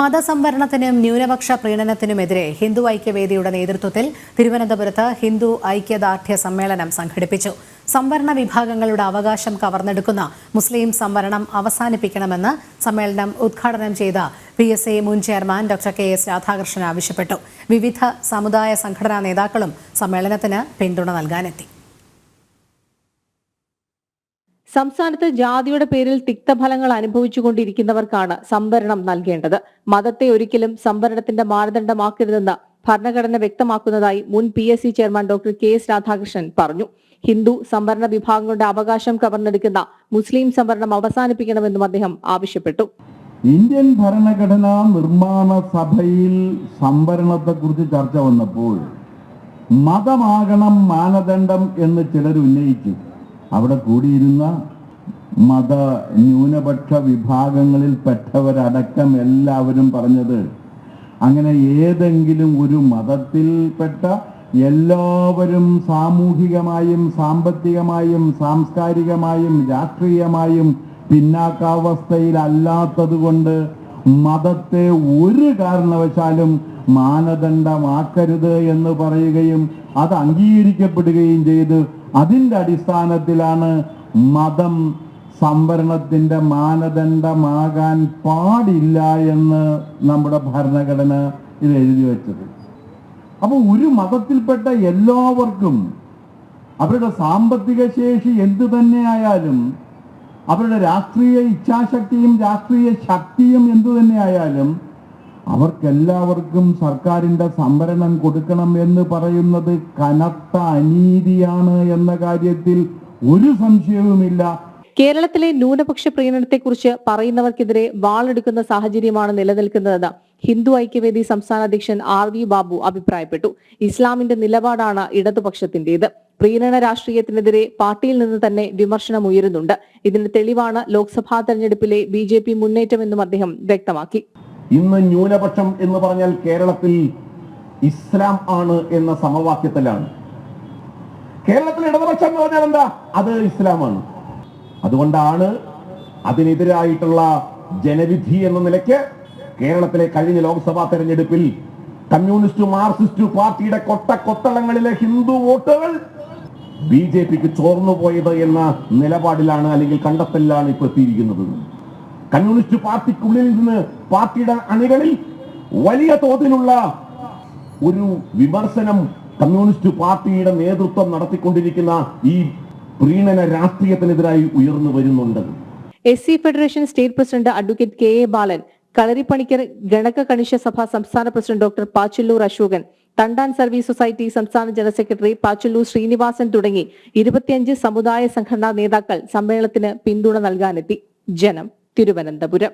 മതസംവരണത്തിനും ന്യൂനപക്ഷ പ്രീണനത്തിനുമെതിരെ ഹിന്ദു ഐക്യവേദിയുടെ നേതൃത്വത്തിൽ തിരുവനന്തപുരത്ത് ഹിന്ദു ഐക്യദാർഢ്യ സമ്മേളനം സംഘടിപ്പിച്ചു. സംവരണ വിഭാഗങ്ങളുടെ അവകാശം കവർന്നെടുക്കുന്ന മുസ്ലിം സംവരണം അവസാനിപ്പിക്കണമെന്ന് സമ്മേളനം ഉദ്ഘാടനം ചെയ്ത പി എസ് എ മുൻ chairman doctor K. S. Radhakrishnan ആവശ്യപ്പെട്ടു. വിവിധ സമുദായ സംഘടനാ നേതാക്കളും സമ്മേളനത്തിന് പിന്തുണ നൽകാനെത്തി. സംസ്ഥാനത്ത് ജാതിയുടെ പേരിൽ തിക്തഫലങ്ങൾ അനുഭവിച്ചുകൊണ്ടിരിക്കുന്നവർക്കാണ് സംവരണം നൽകേണ്ടത്. മതത്തെ ഒരിക്കലും സംവരണത്തിന്റെ മാനദണ്ഡമാക്കരുതെന്ന് ഭരണഘടന വ്യക്തമാക്കുന്നതായി മുൻ P S C chairman doctor K S Radhakrishnan പറഞ്ഞു. ഹിന്ദു സംവരണ വിഭാഗങ്ങളുടെ അവകാശം കവർന്നെടുക്കുന്ന മുസ്ലിം സംവരണം അവസാനിപ്പിക്കണമെന്നും അദ്ദേഹം ആവശ്യപ്പെട്ടു. ഇന്ത്യൻ ഭരണഘടനാ നിർമ്മാണ സഭയിൽ സംവരണത്തെക്കുറിച്ച് ചർച്ച വന്നപ്പോൾ മതമാകണം മാനദണ്ഡം എന്ന് ചിലർ ഉന്നയിച്ചു. അവിടെ കൂടിയിരുന്ന മത ന്യൂനപക്ഷ വിഭാഗങ്ങളിൽപ്പെട്ടവരടക്കം എല്ലാവരും പറഞ്ഞത് അങ്ങനെ ഏതെങ്കിലും ഒരു മതത്തിൽപ്പെട്ട എല്ലാവരും സാമൂഹികമായും സാമ്പത്തികമായും സാംസ്കാരികമായും രാഷ്ട്രീയമായും പിന്നാക്കാവസ്ഥയിലല്ലാത്തത് കൊണ്ട് മതത്തെ ഒരു കാരണവശാലും മാനദണ്ഡമാക്കരുത് എന്ന് പറയുകയും അത് അംഗീകരിക്കപ്പെടുകയും ചെയ്ത് അതിന്റെ അടിസ്ഥാനത്തിലാണ് മതം സംവരണത്തിന്റെ മാനദണ്ഡമാകാൻ പാടില്ല എന്ന് നമ്മുടെ ഭരണഘടന ഇത് എഴുതി വെച്ചത്. അപ്പോൾ ഒരു മതത്തിൽപ്പെട്ട എല്ലാവർക്കും അവരുടെ സാമ്പത്തിക ശേഷി എന്തു തന്നെയായാലും അവരുടെ രാഷ്ട്രീയ ഇച്ഛാശക്തിയും രാഷ്ട്രീയ ശക്തിയും എന്തു തന്നെയായാലും അവർക്കെല്ലാവർക്കും സർക്കാരിന്റെ സംവരണം കൊടുക്കണം എന്ന് പറയുന്നത് കനത്ത അനീതിയാണ് എന്ന കാര്യത്തിൽ ഒരു സംശയവുമില്ല. കേരളത്തിലെ ന്യൂനപക്ഷ പ്രീണനത്തെക്കുറിച്ച് പറയുന്നവർക്കെതിരെ വാളെടുക്കുന്ന സാഹചര്യമാണ് നിലനിൽക്കുന്നതെന്ന് ഹിന്ദു ഐക്യവേദി സംസ്ഥാന അധ്യക്ഷൻ ആർ വി ബാബു അഭിപ്രായപ്പെട്ടു. ഇസ്ലാമിന്റെ നിലപാടാണ് ഇടതുപക്ഷത്തിന്റേത് പ്രീണന രാഷ്ട്രീയത്തിനെതിരെ പാർട്ടിയിൽ നിന്ന് തന്നെ വിമർശനം ഉയരുന്നുണ്ട്. ഇതിന് തെളിവാണ് ലോക്സഭാ തെരഞ്ഞെടുപ്പിലെ ബി മുന്നേറ്റമെന്നും അദ്ദേഹം വ്യക്തമാക്കി. ഇന്ന് ന്യൂനപക്ഷം എന്ന് പറഞ്ഞാൽ കേരളത്തിൽ ഇസ്ലാം ആണ് എന്ന സമവാക്യത്തിലാണ്. കേരളത്തിൽ ഇടതുപക്ഷം എന്ന് പറഞ്ഞാൽ എന്താ? അത് ഇസ്ലാമാണ്. അതുകൊണ്ടാണ് അതിനെതിരായിട്ടുള്ള ജനവിധി എന്ന നിലയ്ക്ക് കേരളത്തിലെ കഴിഞ്ഞ ലോക്സഭാ തെരഞ്ഞെടുപ്പിൽ കമ്മ്യൂണിസ്റ്റ് മാർക്സിസ്റ്റ് പാർട്ടിയുടെ കൊട്ട കൊത്തളങ്ങളിലെ ഹിന്ദു വോട്ടുകൾ ബി ജെ പിക്ക് ചോർന്നുപോയത് എന്ന നിലപാടിലാണ് അല്ലെങ്കിൽ കണ്ടെത്തലിലാണ് ഇപ്പോൾ എത്തിയിരിക്കുന്നത്. കമ്മ്യൂണിസ്റ്റ് പാർട്ടിക്കുള്ളിൽ നിന്ന് പാർട്ടിയുടെ അണികളിൽ വലിയ തോതിലുള്ള ഒരു വിമർശനം കമ്മ്യൂണിസ്റ്റ് പാർട്ടിയുടെ നേതൃത്വം നടത്തിക്കൊണ്ടിരിക്കുന്ന ഈ പ്രീണന രാഷ്ട്രീയത്തിനെതിരായി ഉയർന്നു വരുന്നുണ്ട്. S C federation state president advocate K A Balan Kalarippanicker Ganaka Kanisha Sabha സംസ്ഥാന president doctor Pachalloor Ashokan Thandan service society സംസ്ഥാന ജനറൽ സെക്രട്ടറി പാച്ചല്ലൂർ ശ്രീനിവാസൻ തുടങ്ങി ഇരുപത്തിയഞ്ച് സമുദായ സംഘടനാ നേതാക്കൾ സമ്മേളനത്തിന് പിന്തുണ നൽകാനെത്തി. ജനം. തിരുവനന്തപുരം